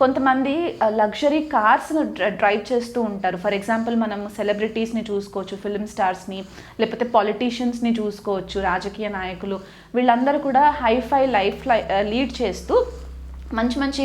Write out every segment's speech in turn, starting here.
కొంతమంది luxury కార్స్ను drive చేస్తూ ఉంటారు. ఫర్ ఎగ్జాంపుల్ మనం సెలబ్రిటీస్ని చూసుకోవచ్చు ఫిల్మ్ స్టార్స్ని లేకపోతే పాలిటీషియన్స్ని చూసుకోవచ్చు రాజకీయ నాయకులు. వీళ్ళందరూ కూడా హైఫై లైఫ్ లీడ్ చేస్తూ మంచి మంచి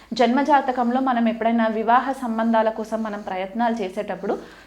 జన్మజాతకంలో మనం ఎప్పుడైనా వివాహ సంబంధాల కోసం మనం ప్రయత్నాలు చేసేటప్పుడు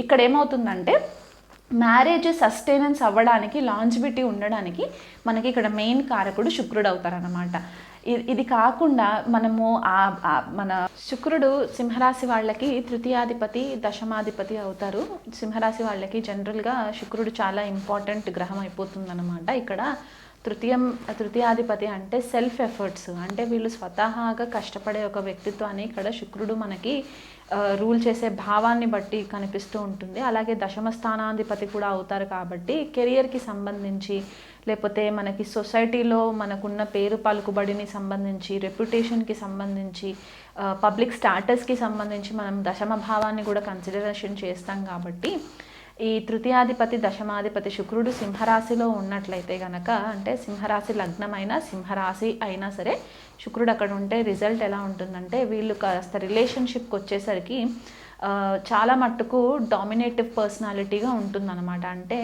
ఇక్కడ ఏమవుతుందంటే మ్యారేజ్ సస్టైనెన్స్ అవ్వడానికి లాంజిబిటీ ఉండడానికి మనకి ఇక్కడ మెయిన్ కారకుడు శుక్రుడు అవుతారనమాట ఇది కాకుండా మనము ఆ మన శుక్రుడు సింహరాశి వాళ్ళకి తృతీయాధిపతి దశమాధిపతి అవుతారు. సింహరాశి వాళ్ళకి జనరల్గా శుక్రుడు చాలా ఇంపార్టెంట్ గ్రహం అయిపోతుందన్నమాట. ఇక్కడ తృతీయం తృతీయాధిపతి అంటే సెల్ఫ్ ఎఫర్ట్స్ అంటే వీళ్ళు స్వతహాగా కష్టపడే ఒక వ్యక్తిత్వాన్ని ఇక్కడ శుక్రుడు మనకి రూల్ చేసే భావాన్ని బట్టి కనిపిస్తూ ఉంటుంది. అలాగే దశమ స్థానాధిపతి కూడా అవుతారు కాబట్టి కెరియర్కి సంబంధించి లేకపోతే మనకి సొసైటీలో మనకున్న పేరు పలుకుబడిని సంబంధించి రెప్యుటేషన్కి సంబంధించి పబ్లిక్ స్టాటస్కి సంబంధించి మనం దశమ భావాన్ని కూడా కన్సిడరేషన్ చేస్తాం కాబట్టి ఈ తృతీయాధిపతి దశమాధిపతి శుక్రుడు సింహరాశిలో ఉన్నట్లయితే గనక అంటే సింహరాశి లగ్నమైనా సింహరాశి అయినా సరే శుక్రుడు అక్కడ ఉంటే రిజల్ట్ ఎలా ఉంటుందంటే వీళ్ళు కాస్త రిలేషన్షిప్కి వచ్చేసరికి చాలా మట్టుకు డామినేటివ్ పర్సనాలిటీగా ఉంటుందన్నమాట. అంటే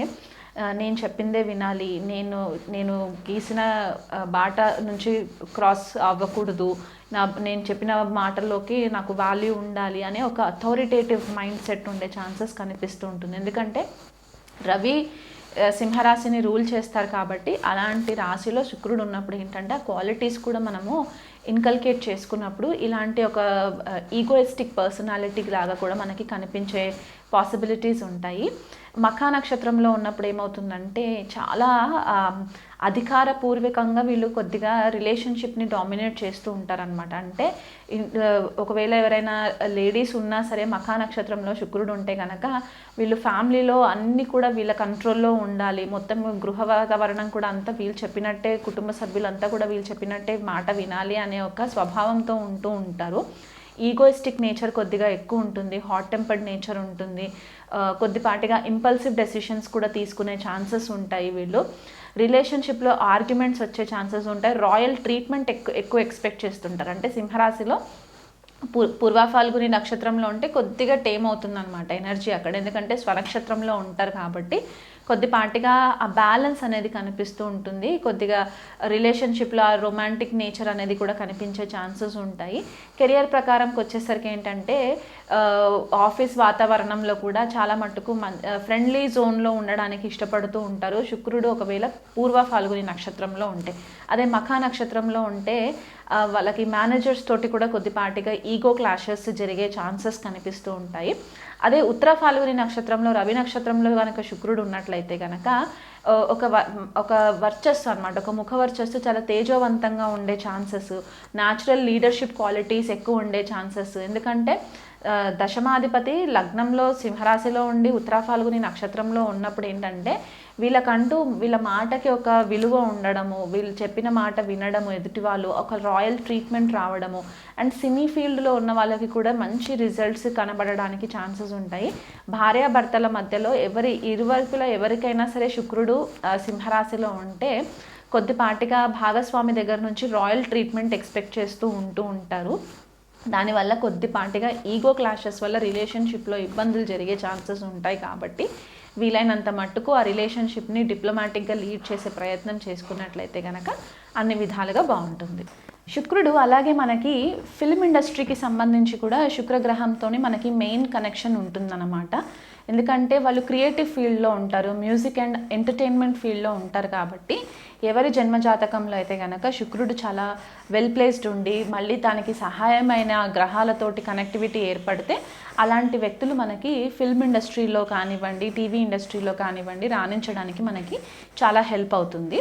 నేను చెప్పిందే వినాలి. నేను నేను గీసిన బాట నుంచి క్రాస్ అవ్వకూడదు. నా నేను చెప్పిన మాటల్లోకి నాకు వాల్యూ ఉండాలి అనే ఒక అథారిటేటివ్ మైండ్ సెట్ ఉండే ఛాన్సెస్ కనిపిస్తూ ఉంటుంది. ఎందుకంటే రవి సింహరాశిని రూల్ చేస్తారు కాబట్టి అలాంటి రాశిలో శుక్రుడు ఉన్నప్పుడు ఏంటంటే ఆ క్వాలిటీస్ కూడా మనము ఇన్కల్కేట్ చేసుకున్నప్పుడు ఇలాంటి ఒక ఈగోయిస్టిక్ పర్సనాలిటీ లాగా కూడా మనకి కనిపించే పాసిబిలిటీస్ ఉంటాయి. మఖా నక్షత్రంలో ఉన్నప్పుడు ఏమవుతుందంటే చాలా అధికారపూర్వకంగా వీళ్ళు కొద్దిగా రిలేషన్షిప్ని డామినేట్ చేస్తూ ఉంటారనమాట అంటే ఒకవేళ ఎవరైనా లేడీస్ ఉన్నా సరే మఖా నక్షత్రంలో శుక్రుడు ఉంటే కనుక వీళ్ళు ఫ్యామిలీలో అన్నీ కూడా వీళ్ళ కంట్రోల్లో ఉండాలి. మొత్తం గృహ వాతావరణం కూడా అంతా వీళ్ళు చెప్పినట్టే కుటుంబ సభ్యులంతా కూడా వీళ్ళు చెప్పినట్టే మాట వినాలి అనే ఒక స్వభావంతో ఉంటూ ఉంటారు. ఈగోయిస్టిక్ నేచర్ కొద్దిగా ఎక్కువ ఉంటుంది. హాట్ టెంపర్డ్ నేచర్ ఉంటుంది. కొద్దిపాటిగా ఇంపల్సివ్ డెసిషన్స్ కూడా తీసుకునే ఛాన్సెస్ ఉంటాయి వీళ్ళు. రిలేషన్షిప్లో ఆర్గ్యుమెంట్స్ వచ్చే ఛాన్సెస్ ఉంటాయి. రాయల్ ట్రీట్మెంట్ ఎక్కువ ఎక్కువ ఎక్స్పెక్ట్ చేస్తుంటారు. అంటే సింహరాశిలో పూర్వ ఫాల్గుని నక్షత్రంలో ఉంటే కొద్దిగా టేమ్ అవుతుంది అనమాట ఎనర్జీ అక్కడ. ఎందుకంటే స్వనక్షత్రంలో ఉంటారు కాబట్టి కొద్దిపాటిగా ఆ బ్యాలెన్స్ అనేది కనిపిస్తూ ఉంటుంది. కొద్దిగా రిలేషన్షిప్లో ఆ రొమాంటిక్ నేచర్ అనేది కూడా కనిపించే ఛాన్సెస్ ఉంటాయి. కెరియర్ ప్రకారంకి వచ్చేసరికి ఏంటంటే ఆఫీస్ వాతావరణంలో కూడా చాలా మట్టుకు మన్ ఫ్రెండ్లీ జోన్లో ఉండడానికి ఇష్టపడుతూ ఉంటారు. శుక్రుడు ఒకవేళ పూర్వ ఫాల్గుని నక్షత్రంలో ఉంటే అదే మఖా నక్షత్రంలో ఉంటే వాళ్ళకి మేనేజర్స్ తోటి కూడా కొద్దిపాటిగా ఈగో క్లాషెస్ జరిగే ఛాన్సెస్ కనిపిస్తూ ఉంటాయి. అదే ఉత్తర ఫాల్గుని నక్షత్రంలో రవి నక్షత్రంలో కనుక శుక్రుడు ఉన్నట్లయితే కనుక ఒక ఒక వర్చస్సు అనమాట ఒక ముఖ వర్చస్సు చాలా తేజోవంతంగా ఉండే ఛాన్సెస్ న్యాచురల్ లీడర్షిప్ క్వాలిటీస్ ఎక్కువ ఉండే ఛాన్సెస్. ఎందుకంటే దశమాధిపతి లగ్నంలో సింహరాశిలో ఉండి ఉత్తరాఫాల్గుని నక్షత్రంలో ఉన్నప్పుడు ఏంటంటే వీళ్ళకంటూ వీళ్ళ మాటకి ఒక విలువ ఉండడము వీళ్ళు చెప్పిన మాట వినడము ఎదుటి వాళ్ళు ఒక రాయల్ ట్రీట్మెంట్ రావడము అండ్ సినీ ఫీల్డ్లో ఉన్న వాళ్ళకి కూడా మంచి రిజల్ట్స్ కనబడడానికి ఛాన్సెస్ ఉంటాయి. భార్యాభర్తల మధ్యలో ఎవరి ఇరువైపుల ఎవరికైనా సరే శుక్రుడు సింహరాశిలో ఉంటే కొద్దిపాటిగా భాగస్వామి దగ్గర నుంచి రాయల్ ట్రీట్మెంట్ ఎక్స్పెక్ట్ చేస్తూ ఉంటూ ఉంటారు. దానివల్ల కొద్దిపాటిగా ఈగో క్లాషెస్ వల్ల రిలేషన్షిప్లో ఇబ్బందులు జరిగే ఛాన్సెస్ ఉంటాయి కాబట్టి వీలైనంత మట్టుకు ఆ రిలేషన్షిప్ని డిప్లొమాటిక్గా లీడ్ చేసే ప్రయత్నం చేసుకున్నట్లయితే కనుక అన్ని విధాలుగా బాగుంటుంది. శుక్రుడు అలాగే మనకి ఫిల్మ్ ఇండస్ట్రీకి సంబంధించి కూడా శుక్రగ్రహంతో మనకి మెయిన్ కనెక్షన్ ఉంటుందన్నమాట. ఎందుకంటే వాళ్ళు క్రియేటివ్ ఫీల్డ్లో ఉంటారు మ్యూజిక్ అండ్ ఎంటర్టైన్మెంట్ ఫీల్డ్లో ఉంటారు కాబట్టి ఎవరి జన్మజాతకంలో అయితే కనుక శుక్రుడు చాలా వెల్ ప్లేస్డ్ ఉండి మళ్ళీ దానికి సహాయమైన గ్రహాలతోటి కనెక్టివిటీ ఏర్పడితే అలాంటి వ్యక్తులు మనకి ఫిల్మ్ ఇండస్ట్రీలో కానివ్వండి టీవీ ఇండస్ట్రీలో కానివ్వండి రాణించడానికి మనకి చాలా హెల్ప్ అవుతుంది.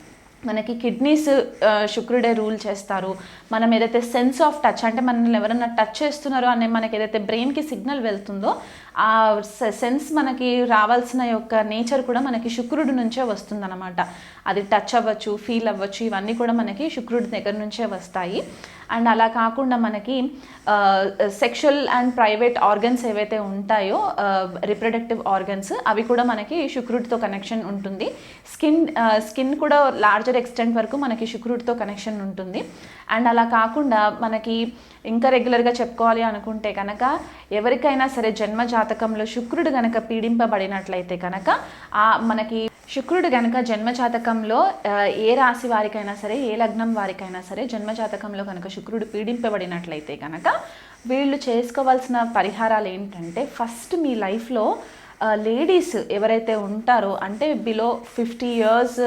మనకి కిడ్నీస్ శుక్రుడే రూల్ చేస్తారు. మనం ఏదైతే సెన్స్ ఆఫ్ టచ్ అంటే మనల్ని ఎవరైనా టచ్ చేస్తున్నారో అనే మనకి ఏదైతే బ్రెయిన్కి సిగ్నల్ వెళ్తుందో ఆ సెన్స్ మనకి రావాల్సిన యొక్క నేచర్ కూడా మనకి శుక్రుడి నుంచే వస్తుందన్నమాట. అది టచ్ అవ్వచ్చు ఫీల్ అవ్వచ్చు ఇవన్నీ కూడా మనకి శుక్రుడి దగ్గర నుంచే వస్తాయి. అండ్ అలా కాకుండా మనకి సెక్షువల్ అండ్ ప్రైవేట్ ఆర్గన్స్ ఏవైతే ఉంటాయో రిప్రొడక్టివ్ ఆర్గన్స్ అవి కూడా మనకి శుక్రుడితో కనెక్షన్ ఉంటుంది. స్కిన్ స్కిన్ కూడా లార్జర్ ఎక్స్టెంట్ వరకు మనకి శుక్రుడితో కనెక్షన్ ఉంటుంది. అండ్ అలా కాకుండా మనకి ఇంకా రెగ్యులర్గా చెప్పుకోవాలి అనుకుంటే కనుక ఎవరికైనా సరే జన్మ జాతకంలో శుక్రుడు గనక పీడింపబడినట్లయితే కనుక ఆ మనకి శుక్రుడు గనక జన్మజాతకంలో ఏ రాశి వారికైనా సరే ఏ లగ్నం వారికైనా సరే జన్మజాతకంలో కనుక శుక్రుడు పీడింపబడినట్లయితే కనుక వీళ్ళు చేసుకోవాల్సిన పరిహారాలు ఏంటంటే ఫస్ట్ మీ లైఫ్లో లేడీస్ ఎవరైతే ఉంటారో అంటే below fifty years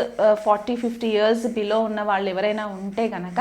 forty fifty years below ఉన్న వాళ్ళు ఎవరైనా ఉంటే కనుక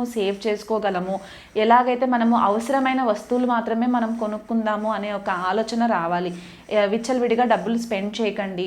మనము సేవ్ చేసుకోగలము? ఎలాగైతే మనము అవసరమైన వస్తువులు మాత్రమే మనం కొనుక్కుందాము అనే ఒక ఆలోచన రావాలి. విచ్చలవిడిగా డబ్బులు స్పెండ్ చేయకండి.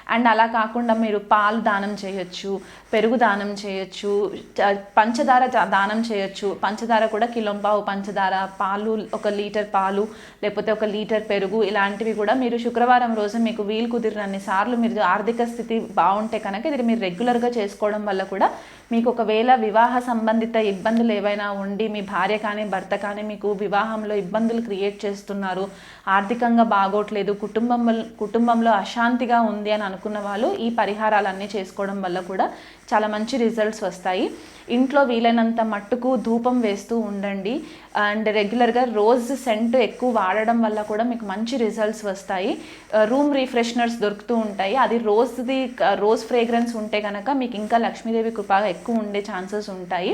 అండ్ అలా కాకుండా మీరు పాలు దానం చేయొచ్చు పెరుగు దానం చేయొచ్చు పంచదార దానం చేయొచ్చు. పంచదార కూడా కిలోంపావు పంచదార పాలు ఒక లీటర్ పాలు లేకపోతే ఒక లీటర్ పెరుగు ఇలాంటివి కూడా మీరు శుక్రవారం రోజు మీకు వీలు కుదిరినన్ని సార్లు మీరు ఆర్థిక స్థితి బాగుంటే కనుక ఇది మీరు రెగ్యులర్గా చేసుకోవడం వల్ల కూడా మీకు ఒకవేళ వివాహ సంబంధిత ఇబ్బందులు ఏవైనా ఉండి మీ భార్య కానీ భర్త కానీ మీకు వివాహంలో ఇబ్బందులు క్రియేట్ చేస్తున్నారు ఆర్థికంగా బాగోట్లేదు కుటుంబంలో కుటుంబంలో అశాంతిగా ఉంది అని అనుకున్న వాళ్ళు ఈ పరిహారాలన్నీ చేసుకోవడం వల్ల కూడా చాలా మంచి రిజల్ట్స్ వస్తాయి. ఇంట్లో వీలైనంత మట్టుకు ధూపం వేస్తూ ఉండండి. అండ్ రెగ్యులర్గా రోజ్ సెంట్ ఎక్కువ వాడడం వల్ల కూడా మీకు మంచి రిజల్ట్స్ వస్తాయి. రూమ్ రీఫ్రెషనర్స్ దొరుకుతూ ఉంటాయి. అది రోజ్ది రోజ్ ఫ్రేగ్రెన్స్ ఉంటే కనుక మీకు ఇంకా లక్ష్మీదేవి కృపగా ఎక్కువ ఉండే ఛాన్సెస్ ఉంటాయి.